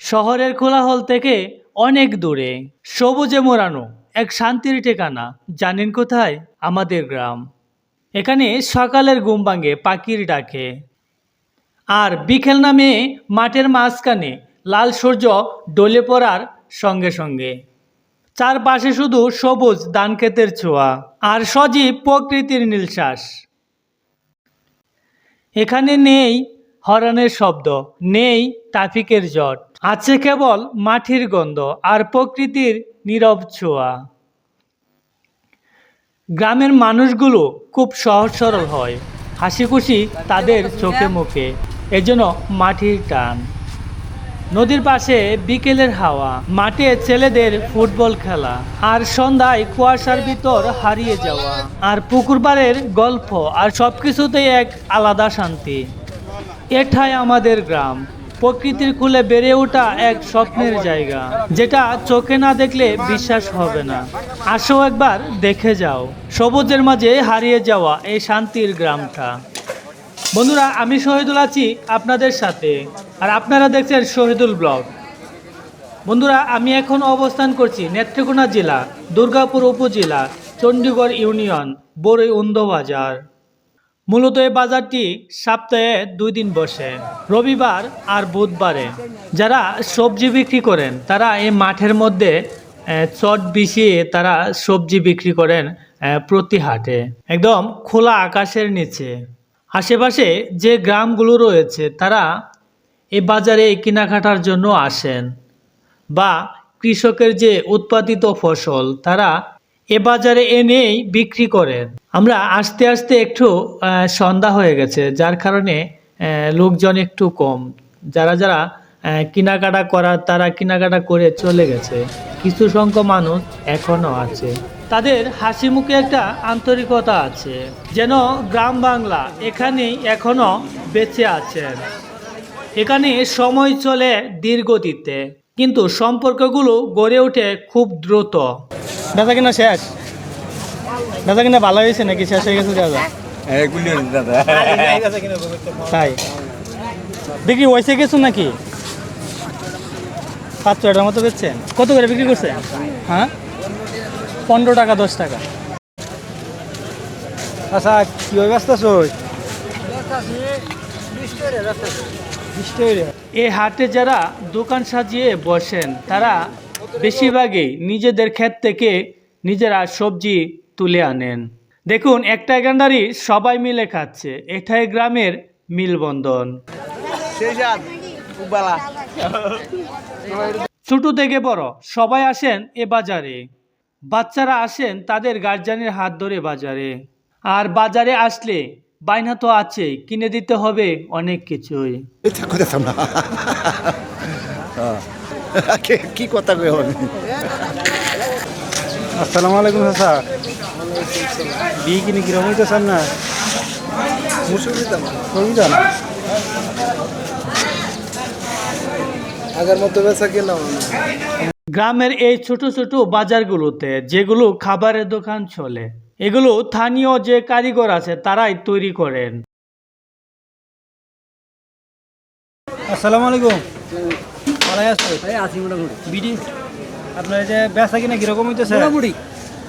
শহরের কোলাহল থেকে অনেক দূরে, সবুজে মোড়ানো এক শান্তির ঠিকানা, জানেন কোথায়? আমাদের গ্রাম। এখানে সকালের ঘুম ভাঙে, পাখির ডাকে। আর বিকেল নামে মাঠের মাঝখানে লাল সূর্য ডলে পড়ার সঙ্গে সঙ্গে। চারপাশে শুধু সবুজ ধানক্ষেতের ছোঁয়া আর সজীব প্রকৃতির নীলশ্বাস। এখানে নেই হরনের শব্দ, নেই ট্রাফিকের জট। আছে কেবল মাটির গন্ধ আর প্রকৃতির নীরব ছোঁয়া। গ্রামের মানুষগুলো খুব সহজ সরল হয় হাসি খুশি তাদের চোখে মুখে, এজন্য মাটির টান। নদীর পাশে বিকেলের হাওয়া, মাঠে ছেলেদের ফুটবল খেলা, আর সন্ধ্যায় কুয়াশার ভিতর হারিয়ে যাওয়া। আর পুকুর পাড়ের গল্প আর সব কিছুতেই এক আলাদা শান্তি। এটাই আমাদের গ্রাম। প্রকৃতির কুলে বেড়ে ওঠা এক স্বপ্নের জায়গা, যেটা চোখে না দেখলে বিশ্বাস হবে না। আসো একবার দেখে যাও, সবুজের মাঝে হারিয়ে যাওয়া এই শান্তির গ্রামটা। বন্ধুরা, আমি শহীদুল আছি আপনাদের সাথে, আর আপনারা দেখছেন শহীদুল ব্লগ। বন্ধুরা, আমি এখন অবস্থান করছি নেত্রকোনা জেলা, দুর্গাপুর উপজেলা, চণ্ডীগড় ইউনিয়ন, বড়ই বাজার মূলত এই বাজারটি সপ্তাহে দুই দিন বসে, রবিবার আর বুধবারে। যারা সবজি বিক্রি করেন, তারা এই মাঠের মধ্যে চট বিছিয়ে তারা সবজি বিক্রি করেন প্রতি হাটে। একদম খোলা আকাশের নিচে। আশেপাশে যে গ্রামগুলো রয়েছে, তারা এই বাজারে কেনাকাটার জন্য আসেন। বা কৃষকের যে উৎপাদিত ফসল, তারা এ বাজারে এনেই বিক্রি করেন। আমরা আস্তে আস্তে একটু সন্ধ্যা হয়ে গেছে, যার কারণে লোকজন একটু কম। যারা যারা কেনাকাটা করার তারা কেনাকাটা করে চলে গেছে। কিছু সংখ্যক মানুষ এখনও আছে। তাদের হাসি মুখে একটা আন্তরিকতা আছে, যেন গ্রাম বাংলা এখানেই এখনও বেঁচে আছেন। এখানে সময় চলে ধীরগতিতে কিন্তু সম্পর্কগুলো গড়ে ওঠে খুব দ্রুত। দাদা কিনা শেষ? দাদা কিনা ভালো হয়েছে নাকি? শেষ হয়ে গেছে দাদা? দাদা। তাই। বিক্রি হয়েছে কিছু নাকি? পাঁচ ছয়টার মতো বেচছেন। কত করে বিক্রি করছেন? হ্যাঁ? পনেরো টাকা দশ টাকা। আচ্ছা কী ব্যস্ত আছোস এই হাটে যারা দোকান সাজিয়ে বসেন তারা বেশিরভাগই নিজেদের ক্ষেত থেকে নিজেরা সবজি তুলে আনেন। দেখুন একটা গান্ডারি সবাই মিলে খাচ্ছে। এটাই গ্রামের মিলবন্ধন। ছোট থেকে বড় সবাই আসেন এ বাজারে। বাচ্চারা আসেন তাদের গার্জিয়ানের হাত ধরে বাজারে। আর বাজারে আসলে বাইনা তো আছে কিনে দিতে হবে অনেক কিছুই। কি কথা কই আসসালামু আলাইকুম চাচা। বিয়ে কিনে কিরম হইতে চান না আগের মতো গ্রামের এই ছোট ছোট বাজারগুলোতে যেগুলো খাবারের দোকান চলে এগুলো স্থানীয় যে কারিগর আছে তারাই তৈরি করেন। আসসালামু আলাইকুম। ভালো আছো আছি মোটামুটি। বিডি? আপনার এই যে বেচা কিনা কীরকম হইতেছে? মোটামুটি।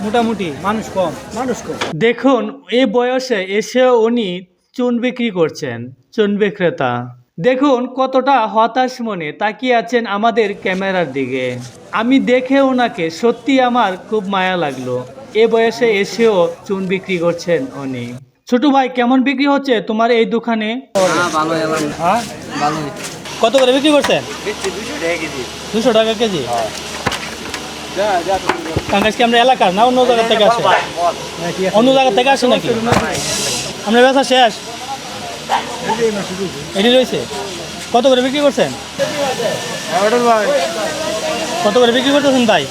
মোটামুটি মানুষ কম। মানুষ কম। দেখুন এই বয়সে এসে উনি চুন বিক্রি করছেন চুন বিক্রেতা। দেখুন কতটা হতাশ মনে তাকিয়ে আছেন আমাদের ক্যামেরার দিকে। আমি দেখে ওনাকে সত্যি আমার খুব মায়া লাগল। এ বয়সে এসেও চুন বিক্রি করছেন উনি। ছোট ভাই কেমন বিক্রি হচ্ছে তোমার এই দোকানে? হ্যাঁ? কত করে বিক্রি করছেন? দুশো টাকা কেজি। কাঙ্গাস কি আমরা এলাকার না অন্য জায়গা থেকে আসে? অন্য জায়গা থেকে আসে নাকি? আমরা ব্যবসা শেষ? এটি রয়েছে? কত করে বিক্রি করছেন? কত করে বিক্রি করতেছেন ভাই?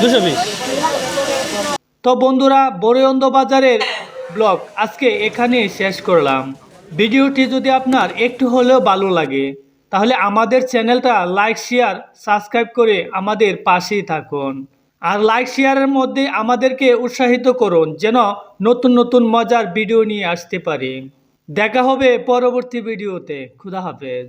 দুশো তো বন্ধুরা বড়ইন্দ বাজারের ব্লগ আজকে এখানে শেষ করলাম। ভিডিওটি যদি আপনার একটু হলেও ভালো লাগে, তাহলে আমাদের চ্যানেলটা লাইক, শেয়ার, সাবস্ক্রাইব করে আমাদের পাশেই থাকুন। আর লাইক, শেয়ারের মধ্যে আমাদেরকে উৎসাহিত করুন, যেন নতুন নতুন মজার ভিডিও নিয়ে আসতে পারি। দেখা হবে পরবর্তী ভিডিওতে। খুদা হাফেজ।